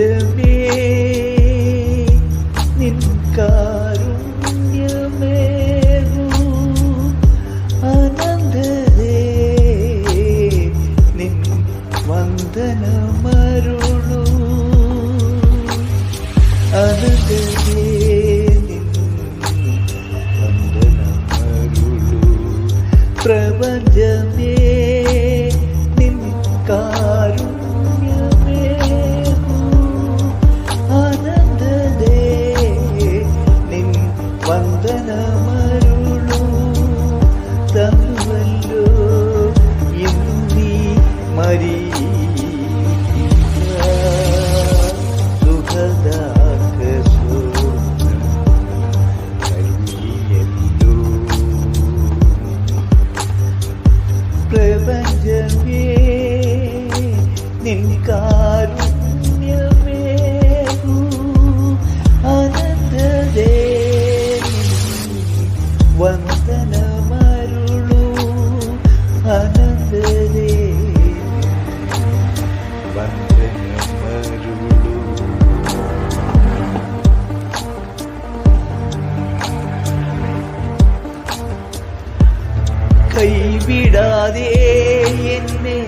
പ്രപഞ്ചമേ നിൻ കാരുണ്യമേകൂ. അനന്തരേ നിൻ വന്ദനമരുളൂ. അനന്തരേ നിൻ വന്ദനമരുളൂ. പ്രപഞ്ചമേ നിൻ വന്ദനമരുളൂ കൈവിടാതെ എന്നെ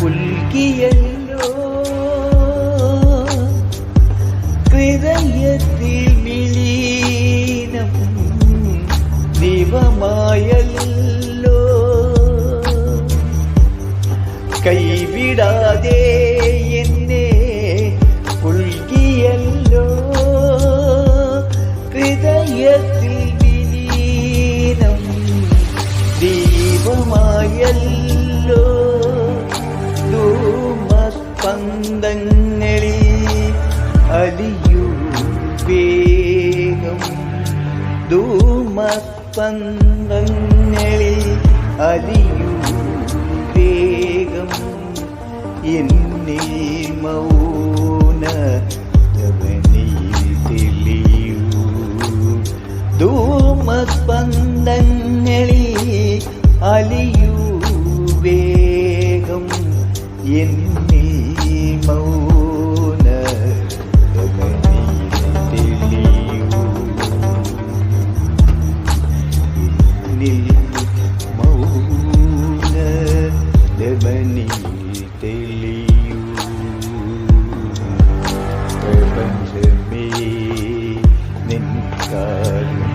പുൽകിയല്ലോ ഹൃദയത്തിൽ വിലീനം ദിവമായല്ലോ. കൈവിടാതെ എന്നെ പുൽകിയല്ലോ ദീപമായല്ലോ ധൂമസ്പന്ദങ്ങളിൽ അലിയൂ വേഗം. ധൂമസ്പന്ദങ്ങളിൽ അലിയൂ വേഗം. എന്നിൽ മൗന അലിയൂ വേഗം എന്നീ മൗന തെളിയൂ നിൽ മൗന ലബനി തെളിയൂ പ്രപഞ്ചമേ നിൻ കാരുണ്യമേകൂ.